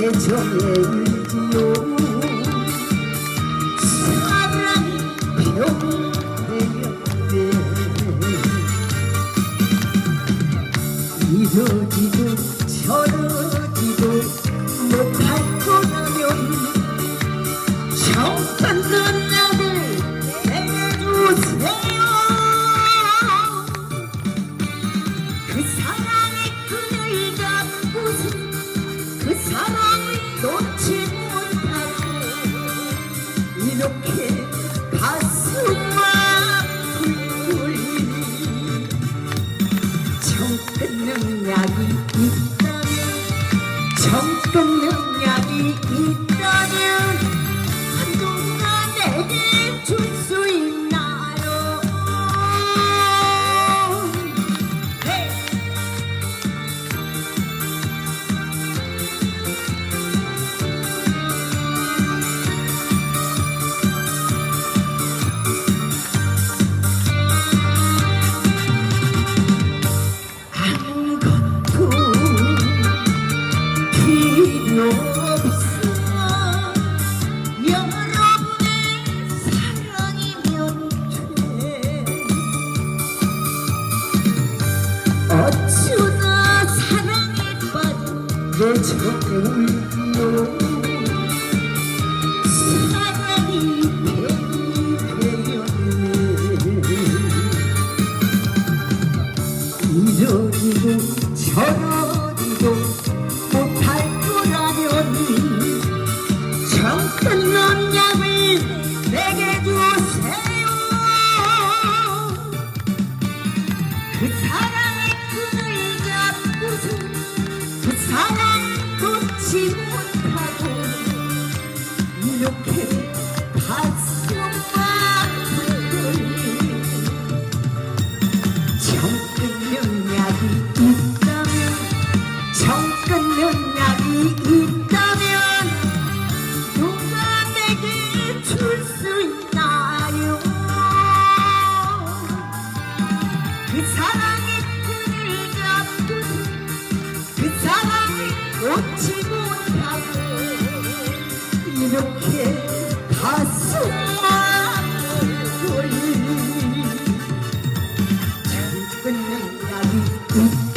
정해지요 사랑이 병되었네 이러지도 저러지도 못할 거라면 정선선 나 이렇게 가슴 아프니 정 끊는 약이 있다면 정 끊는 약이 있다면 어쩌다 사랑에 빠진 내 정울기요? 사랑이 되었네 이러지도 저러지도 못하고 이렇게 가슴 아프더니. 정 끊는 약이 있다면 정 끊는 약이 있다면 누가 내게 줄 수 있나요? 그 사랑의 끈을 잡고 그 사랑 Mm-hmm.